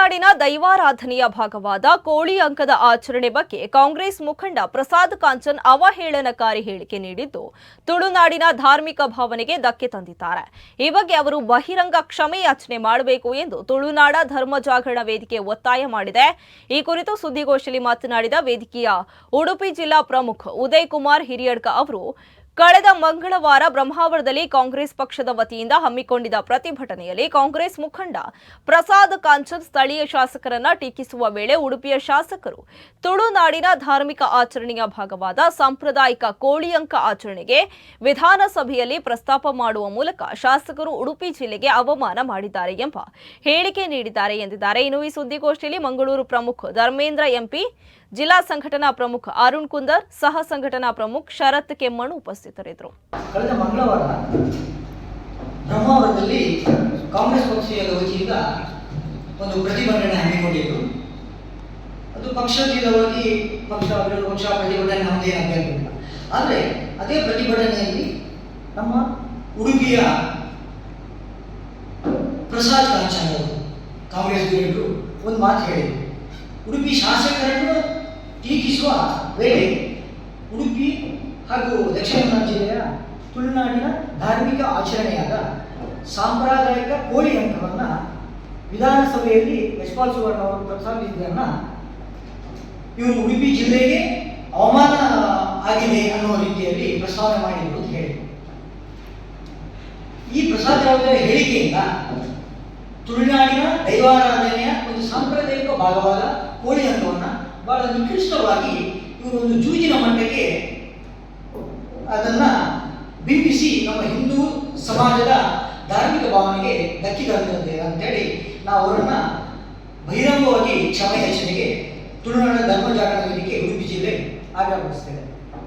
ತುಳುನಾಡಿನ ದೈವಾರಾಧನೆಯ ಭಾಗವಾದ ಕೋಳಿ ಅಂಕದ ಆಚರಣೆ ಬಗ್ಗೆ ಕಾಂಗ್ರೆಸ್ ಮುಖಂಡ ಪ್ರಸಾದ್ ಕಾಂಚನ್ ಅವಹೇಳನಕಾರಿ ಹೇಳಿಕೆ ನೀಡಿದ್ದು, ತುಳುನಾಡಿನ ಧಾರ್ಮಿಕ ಭಾವನೆಗೆ ಧಕ್ಕೆ ತಂದಿದ್ದಾರೆ. ಈ ಬಗ್ಗೆ ಅವರು ಬಹಿರಂಗ ಕ್ಷಮೆ ಯಾಚನೆ ಮಾಡಬೇಕು ಎಂದು ತುಳುನಾಡ ಧರ್ಮ ಜಾಗರಣ ವೇದಿಕೆ ಒತ್ತಾಯ ಮಾಡಿದೆ. ಈ ಕುರಿತು ಸುದ್ದಿಗೋಷ್ಠಿಯಲ್ಲಿ ಮಾತನಾಡಿದ ವೇದಿಕೆಯ ಉಡುಪಿ ಜಿಲ್ಲಾ ಪ್ರಮುಖ ಉದಯ್ ಕುಮಾರ್ ಹಿರಿಯಡ್ಕ ಅವರು ಕಳೆದ ಮಂಗಳವಾರ ಬ್ರಹ್ಮಾವರದಲ್ಲಿ ಕಾಂಗ್ರೆಸ್ ಪಕ್ಷದ ವತಿಯಿಂದ ಹಮ್ಮಿಕೊಂಡಿದ್ದ ಪ್ರತಿಭಟನೆಯಲ್ಲಿ ಕಾಂಗ್ರೆಸ್ ಮುಖಂಡ ಪ್ರಸಾದ್ ಕಾಂಚನ್ ಸ್ಥಳೀಯ ಶಾಸಕರನ್ನ ಟೀಕಿಸುವ ವೇಳೆ ಉಡುಪಿಯ ಶಾಸಕರು ತುಳುನಾಡಿನ ಧಾರ್ಮಿಕ ಆಚರಣೆಯ ಭಾಗವಾದ ಸಾಂಪ್ರದಾಯಿಕ ಕೋಳಿಯಂಕ ಆಚರಣೆಗೆ ವಿಧಾನಸಭೆಯಲ್ಲಿ ಪ್ರಸ್ತಾಪ ಮಾಡುವ ಮೂಲಕ ಶಾಸಕರು ಉಡುಪಿ ಜಿಲ್ಲೆಗೆ ಅವಮಾನ ಮಾಡಿದ್ದಾರೆ ಎಂಬ ಹೇಳಿಕೆ ನೀಡಿದ್ದಾರೆ ಎಂದಿದ್ದಾರೆ. ಇನ್ನು ಈ ಸುದ್ದಿಗೋಷ್ಠಿಯಲ್ಲಿ ಮಂಗಳೂರು ಪ್ರಮುಖ ಧರ್ಮೇಂದ್ರ ಎಂಪಿ ಜಿಲ್ಲಾ ಸಂಘಟನಾ ಪ್ರಮುಖ ಅರುಣ್ ಕುಂದರ್, ಸಹ ಸಂಘಟನಾ ಪ್ರಮುಖ ಶರತ್ ಕೆಮ್ಮಣ್ಣು ಉಪಸ್ಥಿತರಿದ್ದರು. ಕಳೆದ ಮಂಗಳವಾರ ಬ್ರಹ್ಮಾವರದಲ್ಲಿ ಕಾಂಗ್ರೆಸ್ ಪಕ್ಷದ ವತಿಯಿಂದ ಒಂದು ಪ್ರತಿಭಟನೆ ಹಮ್ಮಿಕೊಂಡಿದ್ದು. ಅದು ಪಕ್ಷಾತೀತವಾಗಿ ಪಕ್ಷ ಪಕ್ಷ ಪ್ರತಿಭಟನೆ ನಮ್ಮದೇ ಅಭ್ಯರ್ಥಿಲ್ಲ ಆದರೆ ಅದೇ ಪ್ರತಿಭಟನೆಯಲ್ಲಿ ನಮ್ಮ ಉಡುಪಿಯ ಪ್ರಸಾದ್ ಕಾಂಚನ್ ಕಾಂಗ್ರೆಸ್ ಒಂದು ಮಾತು ಹೇಳಿದರು. ಉಡುಪಿ ಶಾಸಕರನ್ನು ಟೀಕಿಸುವ ವೇಳೆ ಉಡುಪಿ ಹಾಗೂ ದಕ್ಷಿಣ ಕನ್ನಡ ಜಿಲ್ಲೆಯ ತುಳುನಾಡಿನ ಧಾರ್ಮಿಕ ಆಚರಣೆಯಾದ ಸಾಂಪ್ರದಾಯಿಕ ಕೋಳಿ ಅಂಕವನ್ನು ವಿಧಾನಸಭೆಯಲ್ಲಿ ಯಶ್ಪಾಲ್ ಸುವರ್ಣ ಅವರು ಪ್ರಸ್ತಾಪಿಸಿದ್ದನ್ನು ಇವರು ಉಡುಪಿ ಜಿಲ್ಲೆಗೆ ಅವಮಾನ ಆಗಿದೆ ಅನ್ನುವ ರೀತಿಯಲ್ಲಿ ಪ್ರಸ್ತಾವನೆ ಮಾಡಿದರು ಅಂತ ಹೇಳಿ ಈ ಪ್ರಸಾದ್ ಯಾವುದರ ಹೇಳಿಕೆಯಿಂದ ತುಳುನಾಡಿನ ದೈವಾರಾಧನೆಯ ಒಂದು ಸಾಂಪ್ರದಾಯಿಕ ಭಾಗವಾದ ಕೋಳಿ ಅಂಗವನ್ನು ಬಹಳ ನಿಕೃಷ್ಟವಾಗಿ ಇವರೊಂದು ಜೂಜಿನ ಮಟ್ಟಕ್ಕೆ ಅದನ್ನ ಬಿಂಬಿಸಿ ನಮ್ಮ ಹಿಂದೂ ಸಮಾಜದ ಧಾರ್ಮಿಕ ಭಾವನೆಗೆ ಅಂತ ಅಂತೇಳಿ ನಾವು ಅವರನ್ನ ಬಹಿರಂಗವಾಗಿ ಕ್ಷಮೆ ಯಾಚನೆಗೆ ತುಳುನಾಡ ಧರ್ಮ ಜಾಗರಣ ವೇದಿಕೆ ಉಡುಪಿ ಜಿಲ್ಲೆ ಆಗ್ರಹಪಡಿಸ್ತೇವೆ